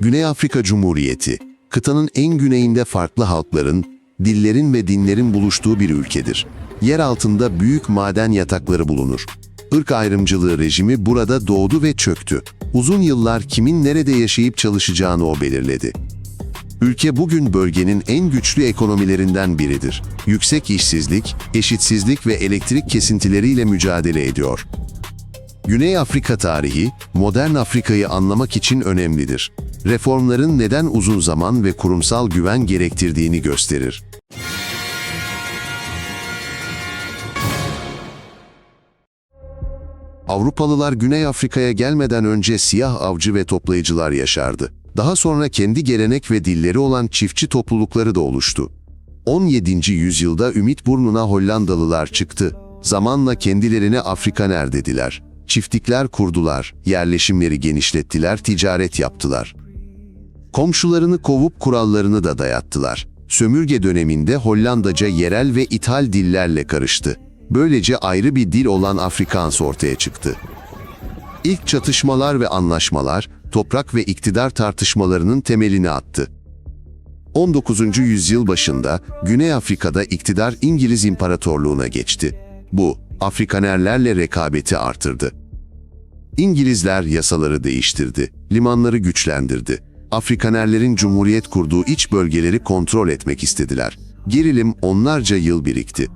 Güney Afrika Cumhuriyeti, kıtanın en güneyinde farklı halkların, dillerin ve dinlerin buluştuğu bir ülkedir. Yer altında büyük maden yatakları bulunur. Irk ayrımcılığı rejimi burada doğdu ve çöktü. Uzun yıllar kimin nerede yaşayıp çalışacağını o belirledi. Ülke bugün bölgenin en güçlü ekonomilerinden biridir. Yüksek işsizlik, eşitsizlik ve elektrik kesintileriyle mücadele ediyor. Güney Afrika tarihi, modern Afrika'yı anlamak için önemlidir. Reformların neden uzun zaman ve kurumsal güven gerektirdiğini gösterir. Avrupalılar Güney Afrika'ya gelmeden önce siyah avcı ve toplayıcılar yaşardı. Daha sonra kendi gelenek ve dilleri olan çiftçi toplulukları da oluştu. 17. yüzyılda Ümit Burnuna Hollandalılar çıktı. Zamanla kendilerine Afrikaner dediler. Çiftlikler kurdular, yerleşimleri genişlettiler, ticaret yaptılar. Komşularını kovup kurallarını da dayattılar. Sömürge döneminde Hollandaca yerel ve ithal dillerle karıştı. Böylece ayrı bir dil olan Afrikaans ortaya çıktı. İlk çatışmalar ve anlaşmalar, toprak ve iktidar tartışmalarının temelini attı. 19. yüzyıl başında Güney Afrika'da iktidar İngiliz İmparatorluğu'na geçti. Bu, Afrikanerlerle rekabeti artırdı. İngilizler yasaları değiştirdi, limanları güçlendirdi. Afrikanerlerin cumhuriyet kurduğu iç bölgeleri kontrol etmek istediler. Gerilim onlarca yıl birikti.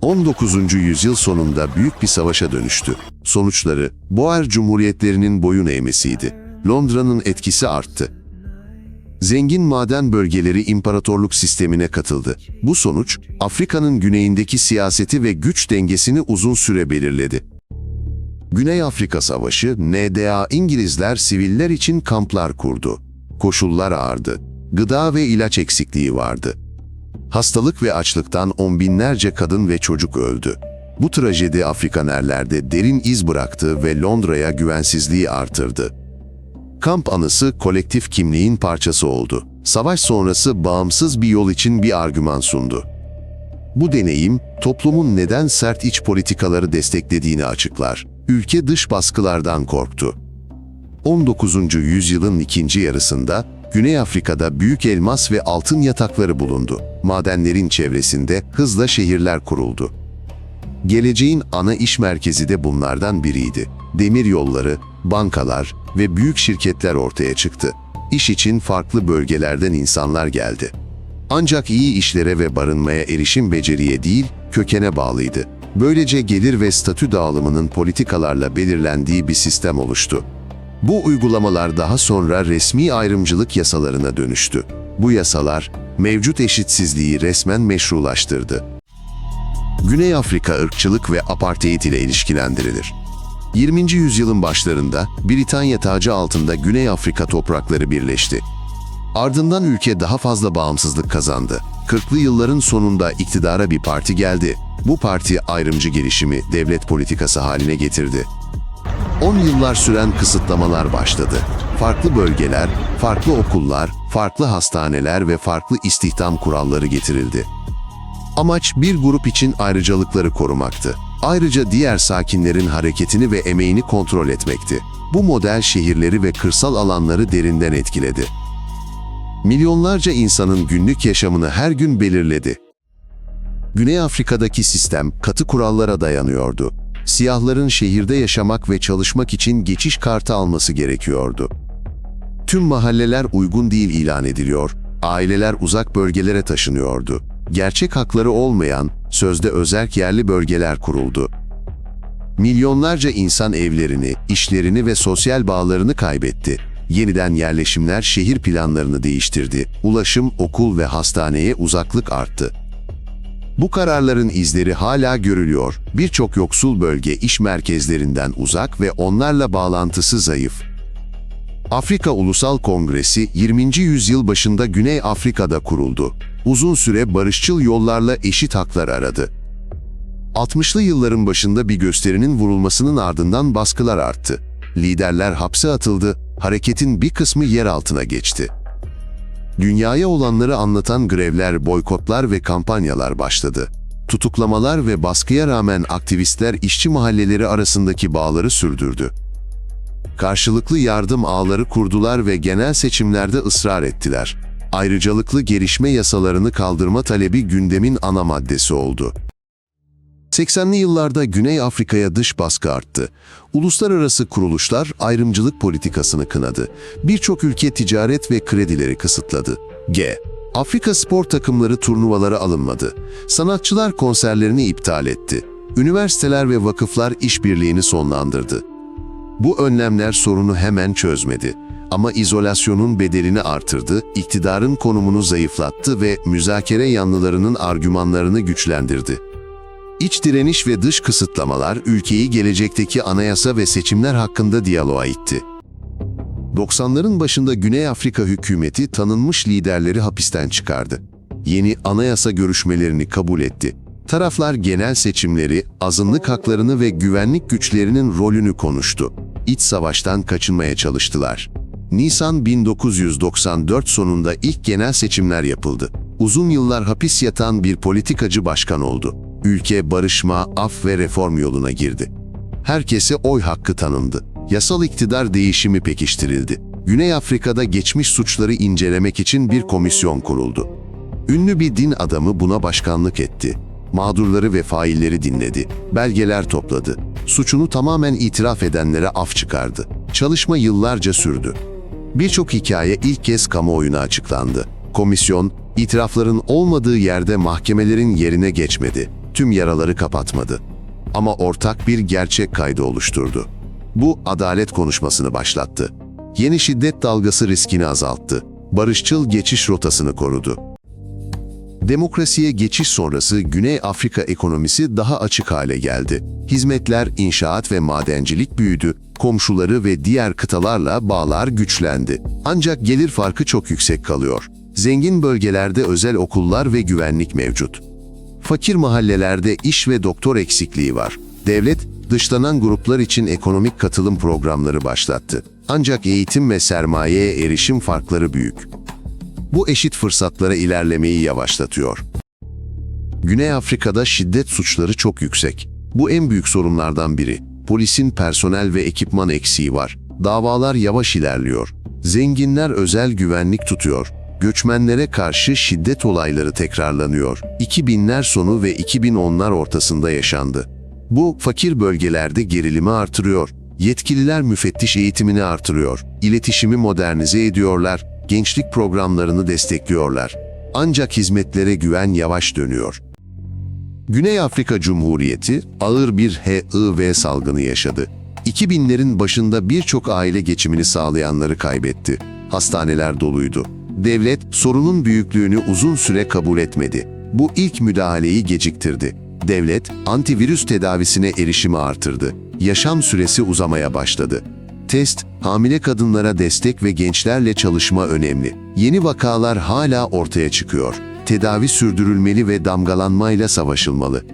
19. yüzyıl sonunda büyük bir savaşa dönüştü. Sonuçları Boer Cumhuriyetlerinin boyun eğmesiydi. Londra'nın etkisi arttı. Zengin maden bölgeleri imparatorluk sistemine katıldı. Bu sonuç, Afrika'nın güneyindeki siyaseti ve güç dengesini uzun süre belirledi. Güney Afrika Savaşı, NDA İngilizler siviller için kamplar kurdu. Koşullar ağırdı. Gıda ve ilaç eksikliği vardı. Hastalık ve açlıktan on binlerce kadın ve çocuk öldü. Bu trajedi Afrikanerlerde derin iz bıraktı ve Londra'ya güvensizliği artırdı. Kamp anısı kolektif kimliğin parçası oldu. Savaş sonrası bağımsız bir yol için bir argüman sundu. Bu deneyim, toplumun neden sert iç politikaları desteklediğini açıklar. Ülke dış baskılardan korktu. 19. yüzyılın ikinci yarısında Güney Afrika'da büyük elmas ve altın yatakları bulundu. Madenlerin çevresinde hızla şehirler kuruldu. Geleceğin ana iş merkezi de bunlardan biriydi. Demir yolları, bankalar ve büyük şirketler ortaya çıktı. İş için farklı bölgelerden insanlar geldi. Ancak iyi işlere ve barınmaya erişim beceriye değil, kökene bağlıydı. Böylece gelir ve statü dağılımının politikalarla belirlendiği bir sistem oluştu. Bu uygulamalar daha sonra resmi ayrımcılık yasalarına dönüştü. Bu yasalar mevcut eşitsizliği resmen meşrulaştırdı. Güney Afrika ırkçılık ve apartheid ile ilişkilendirilir. 20. yüzyılın başlarında Britanya tacı altında Güney Afrika toprakları birleşti. Ardından ülke daha fazla bağımsızlık kazandı. 40'lı yılların sonunda iktidara bir parti geldi. Bu parti ayrımcı gelişimi devlet politikası haline getirdi. 10 yıllar süren kısıtlamalar başladı. Farklı bölgeler, farklı okullar, farklı hastaneler ve farklı istihdam kuralları getirildi. Amaç bir grup için ayrıcalıkları korumaktı. Ayrıca diğer sakinlerin hareketini ve emeğini kontrol etmekti. Bu model şehirleri ve kırsal alanları derinden etkiledi. Milyonlarca insanın günlük yaşamını her gün belirledi. Güney Afrika'daki sistem katı kurallara dayanıyordu. Siyahların şehirde yaşamak ve çalışmak için geçiş kartı alması gerekiyordu. Tüm mahalleler uygun değil ilan ediliyor, aileler uzak bölgelere taşınıyordu. Gerçek hakları olmayan, sözde özerk yerli bölgeler kuruldu. Milyonlarca insan evlerini, işlerini ve sosyal bağlarını kaybetti. Yeniden yerleşimler şehir planlarını değiştirdi. Ulaşım, okul ve hastaneye uzaklık arttı. Bu kararların izleri hala görülüyor. Birçok yoksul bölge iş merkezlerinden uzak ve onlarla bağlantısı zayıf. Afrika Ulusal Kongresi 20. yüzyıl başında Güney Afrika'da kuruldu. Uzun süre barışçıl yollarla eşit haklar aradı. 60'lı yılların başında bir gösterinin vurulmasının ardından baskılar arttı. Liderler hapse atıldı, hareketin bir kısmı yer altına geçti. Dünyaya olanları anlatan grevler, boykotlar ve kampanyalar başladı. Tutuklamalar ve baskıya rağmen aktivistler işçi mahalleleri arasındaki bağları sürdürdü. Karşılıklı yardım ağları kurdular ve genel seçimlerde ısrar ettiler. Ayrıcalıklı gelişme yasalarını kaldırma talebi gündemin ana maddesi oldu. 80'li yıllarda Güney Afrika'ya dış baskı arttı. Uluslararası kuruluşlar ayrımcılık politikasını kınadı. Birçok ülke ticaret ve kredileri kısıtladı. G. Afrika spor takımları turnuvalara alınmadı. Sanatçılar konserlerini iptal etti. Üniversiteler ve vakıflar işbirliğini sonlandırdı. Bu önlemler sorunu hemen çözmedi. Ama izolasyonun bedelini artırdı, iktidarın konumunu zayıflattı ve müzakere yanlılarının argümanlarını güçlendirdi. İç direniş ve dış kısıtlamalar ülkeyi gelecekteki anayasa ve seçimler hakkında diyaloğa itti. 90'ların başında Güney Afrika hükümeti tanınmış liderleri hapisten çıkardı. Yeni anayasa görüşmelerini kabul etti. Taraflar genel seçimleri, azınlık haklarını ve güvenlik güçlerinin rolünü konuştu. İç savaştan kaçınmaya çalıştılar. Nisan 1994 sonunda ilk genel seçimler yapıldı. Uzun yıllar hapis yatan bir politikacı başkan oldu. Ülke barışma, af ve reform yoluna girdi. Herkese oy hakkı tanındı. Yasal iktidar değişimi pekiştirildi. Güney Afrika'da geçmiş suçları incelemek için bir komisyon kuruldu. Ünlü bir din adamı buna başkanlık etti. Mağdurları ve failleri dinledi. Belgeler topladı. Suçunu tamamen itiraf edenlere af çıkardı. Çalışma yıllarca sürdü. Birçok hikaye ilk kez kamuoyuna açıklandı. Komisyon, itirafların olmadığı yerde mahkemelerin yerine geçmedi. Tüm yaraları kapatmadı. Ama ortak bir gerçek kaydı oluşturdu. Bu adalet konuşmasını başlattı. Yeni şiddet dalgası riskini azalttı. Barışçıl geçiş rotasını korudu. Demokrasiye geçiş sonrası Güney Afrika ekonomisi daha açık hale geldi. Hizmetler, inşaat ve madencilik büyüdü. Komşuları ve diğer kıtalarla bağlar güçlendi. Ancak gelir farkı çok yüksek kalıyor. Zengin bölgelerde özel okullar ve güvenlik mevcut. Fakir mahallelerde iş ve doktor eksikliği var. Devlet, dışlanan gruplar için ekonomik katılım programları başlattı. Ancak eğitim ve sermayeye erişim farkları büyük. Bu eşit fırsatlara ilerlemeyi yavaşlatıyor. Güney Afrika'da şiddet suçları çok yüksek. Bu en büyük sorunlardan biri. Polisin personel ve ekipman eksiği var. Davalar yavaş ilerliyor. Zenginler özel güvenlik tutuyor. Göçmenlere karşı şiddet olayları tekrarlanıyor. 2000'ler sonu ve 2010'lar ortasında yaşandı. Bu fakir bölgelerde gerilimi artırıyor. Yetkililer müfettiş eğitimini artırıyor. İletişimi modernize ediyorlar. Gençlik programlarını destekliyorlar. Ancak hizmetlere güven yavaş dönüyor. Güney Afrika Cumhuriyeti ağır bir HIV salgını yaşadı. 2000'lerin başında birçok aile geçimini sağlayanları kaybetti. Hastaneler doluydu. Devlet sorunun büyüklüğünü uzun süre kabul etmedi. Bu ilk müdahaleyi geciktirdi. Devlet antivirüs tedavisine erişimi artırdı. Yaşam süresi uzamaya başladı. Test, hamile kadınlara destek ve gençlerle çalışma önemli. Yeni vakalar hala ortaya çıkıyor. Tedavi sürdürülmeli ve damgalanmayla savaşılmalı.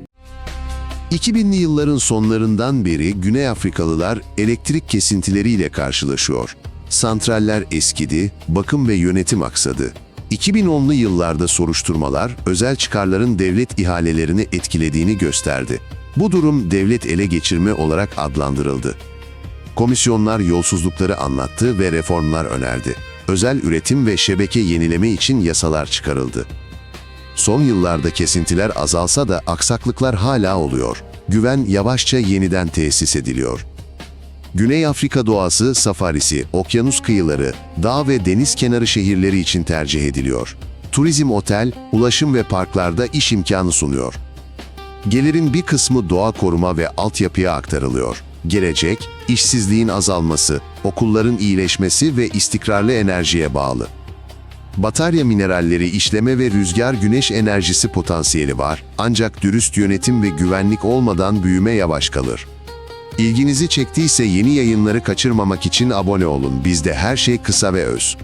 2000'li yılların sonlarından beri Güney Afrikalılar elektrik kesintileriyle karşılaşıyor. Santraller eskidi, bakım ve yönetim aksadı. 2010'lu yıllarda soruşturmalar özel çıkarların devlet ihalelerini etkilediğini gösterdi. Bu durum devlet ele geçirme olarak adlandırıldı. Komisyonlar yolsuzlukları anlattı ve reformlar önerdi. Özel üretim ve şebeke yenileme için yasalar çıkarıldı. Son yıllarda kesintiler azalsa da aksaklıklar hala oluyor. Güven yavaşça yeniden tesis ediliyor. Güney Afrika doğası safarisi, okyanus kıyıları, dağ ve deniz kenarı şehirleri için tercih ediliyor. Turizm otel, ulaşım ve parklarda iş imkanı sunuyor. Gelirin bir kısmı doğa koruma ve altyapıya aktarılıyor. Gelecek, işsizliğin azalması, okulların iyileşmesi ve istikrarlı enerjiye bağlı. Batarya mineralleri işleme ve rüzgar güneş enerjisi potansiyeli var ancak dürüst yönetim ve güvenlik olmadan büyüme yavaş kalır. İlginizi çektiyse yeni yayınları kaçırmamak için abone olun. Bizde her şey kısa ve öz.